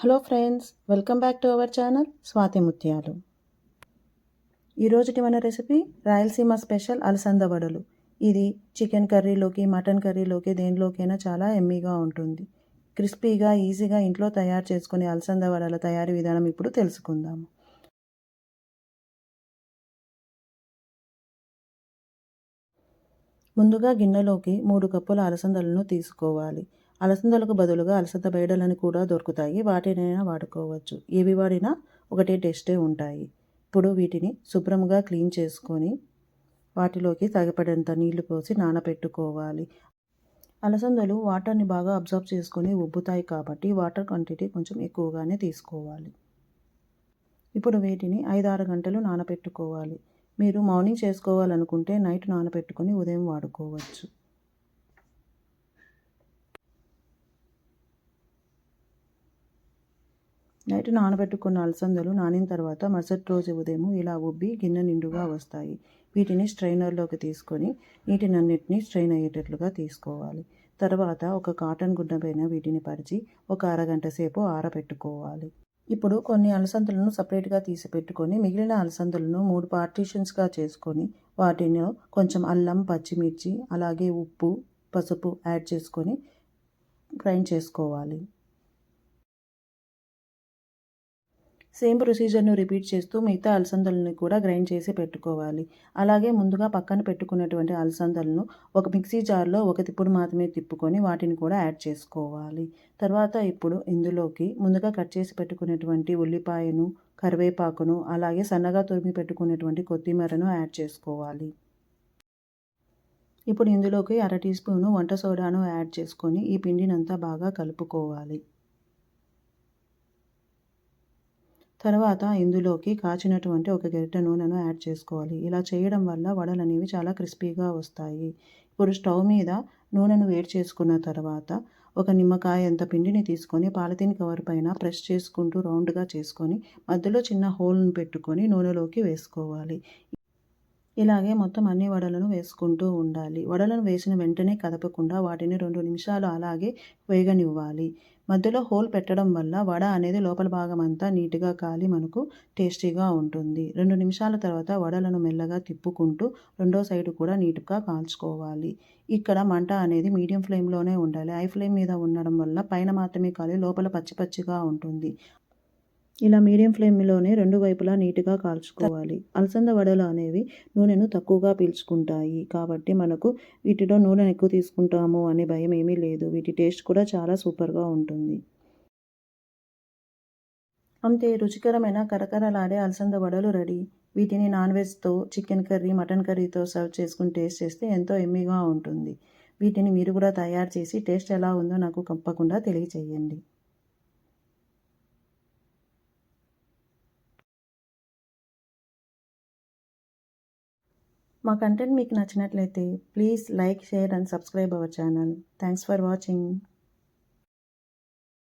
Hello friends welcome back to our channel Swathi Muthyalu. ఈరోజుటి మన recipe Rayalaseema special అలసంద వడలు. ఇది చికెన్ కర్రీలోకి మటన్ కర్రీలోకి దేనిలోకైనా చాలా ఎమ్మీగా ఉంటుంది. క్రిస్పీగా ఈజీగా ఇంట్లో తయారు చేసుకునే అలసంద వడల తయారీ విధానం ఇప్పుడు తెలుసుకుందాము. ముందుగా గిన్నెలోకి మూడు కప్పుల అలసందలను తీసుకోవాలి. అలసందలకు బదులుగా అలసంద బయడలను కూడా దొరుకుతాయి. వాటినైనా వాడుకోవచ్చు. ఏవి వాడినా ఒకటే టేస్టే ఉంటాయి. ఇప్పుడు వీటిని శుభ్రంగా క్లీన్ చేసుకొని వాటిలోకి తగపడేంత నీళ్ళు పోసి నానబెట్టుకోవాలి అలసందలు వాటర్ని బాగా అబ్జర్వ్ చేసుకొని ఉబ్బుతాయి కాబట్టి వాటర్ క్వాంటిటీ కొంచెం ఎక్కువగానే తీసుకోవాలి. ఇప్పుడు వీటిని ఐదారు గంటలు నానబెట్టుకోవాలి మీరు మార్నింగ్ చేసుకోవాలనుకుంటే నైట్ నానబెట్టుకొని ఉదయం వాడుకోవచ్చు. నైట్ నానబెట్టుకున్న అలసందలు నానిన తర్వాత మరుసటి రోజు ఉదయం ఇలా ఉబ్బి గిన్నె నిండుగా వస్తాయి. వీటిని స్ట్రైనర్లోకి తీసుకొని నీటినన్నిటిని స్ట్రైన్ అయ్యేటట్లుగా తీసుకోవాలి. తర్వాత ఒక కాటన్ గుడ్డ పైన వీటిని పరిచి ఒక అరగంట సేపు ఆరబెట్టుకోవాలి. ఇప్పుడు కొన్ని అలసందలను సపరేట్గా తీసి పెట్టుకొని మిగిలిన అలసందలను మూడు పార్టీషన్స్గా చేసుకొని వాటిని కొంచెం అల్లం పచ్చిమిర్చి అలాగే ఉప్పు పసుపు యాడ్ చేసుకొని గ్రైండ్ చేసుకోవాలి. సేమ్ ప్రొసీజర్ను రిపీట్ చేస్తూ మిగతా అలసందలను కూడా గ్రైండ్ చేసి పెట్టుకోవాలి. అలాగే ముందుగా పక్కన పెట్టుకున్నటువంటి అలసందలను ఒక మిక్సీ జార్లో ఒక తిప్పుడు మాత్రమే తిప్పుకొని వాటిని కూడా యాడ్ చేసుకోవాలి. తర్వాత ఇప్పుడు ఇందులోకి ముందుగా కట్ చేసి పెట్టుకున్నటువంటి ఉల్లిపాయను కరివేపాకును అలాగే సన్నగా తురిమి పెట్టుకున్నటువంటి కొత్తిమీరను యాడ్ చేసుకోవాలి. ఇప్పుడు ఇందులోకి అర టీ స్పూను వంట సోడాను యాడ్ చేసుకొని ఈ పిండినంతా బాగా కలుపుకోవాలి. తర్వాత ఇందులోకి కాచినటువంటి ఒక గరిట నూనెను యాడ్ చేసుకోవాలి. ఇలా చేయడం వల్ల వడలు అనేవి చాలా క్రిస్పీగా వస్తాయి. ఇప్పుడు స్టవ్ మీద నూనెను వేడి చేసుకున్న తర్వాత ఒక నిమ్మకాయ ఎంత పిండిని తీసుకొని పాలిథిన్ కవర్ పైన ప్రెస్ చేసుకుంటూ రౌండ్గా చేసుకొని మధ్యలో చిన్న హోల్ను పెట్టుకొని నూనెలోకి వేసుకోవాలి. ఇలాగే మొత్తం అన్ని వడలను వేసుకుంటూ ఉండాలి. వడలను వేసిన వెంటనే కదపకుండా వాటిని రెండు నిమిషాలు అలాగే వేగనివ్వాలి. మధ్యలో హోల్ పెట్టడం వల్ల వడ అనేది లోపల భాగం అంతా నీట్గా కాలి మనకు టేస్టీగా ఉంటుంది. రెండు నిమిషాల తర్వాత వడలను మెల్లగా తిప్పుకుంటూ రెండో సైడు కూడా నీట్గా కాల్చుకోవాలి. ఇక్కడ మంట అనేది మీడియం ఫ్లేమ్లోనే ఉండాలి. హై ఫ్లేమ్ మీద ఉండడం వల్ల పైన మాత్రమే కాలి లోపల పచ్చి పచ్చిగా ఉంటుంది. ఇలా మీడియం ఫ్లేమ్లోనే రెండు వైపులా నీట్గా కాల్చుకోవాలి. అలసంద వడలు అనేవి నూనెను తక్కువగా పీల్చుకుంటాయి. కాబట్టి మనకు వీటిలో నూనెను ఎక్కువ తీసుకుంటాము అనే భయం ఏమీ లేదు. వీటి టేస్ట్ కూడా చాలా సూపర్గా ఉంటుంది. అంతే రుచికరమైన కరకరలాడే అలసంద వడలు రెడీ. వీటిని నాన్ వెజ్తో చికెన్ కర్రీ మటన్ కర్రీతో సర్వ్ చేసుకుని టేస్ట్ చేస్తే ఎంతో ఎమ్మీగా ఉంటుంది. వీటిని మీరు కూడా తయారు చేసి టేస్ట్ ఎలా ఉందో నాకు తప్పకుండా తెలియచేయండి. మా కంటెంట్ మీకు నచ్చినట్లయితే please like share and subscribe our channel thanks for watching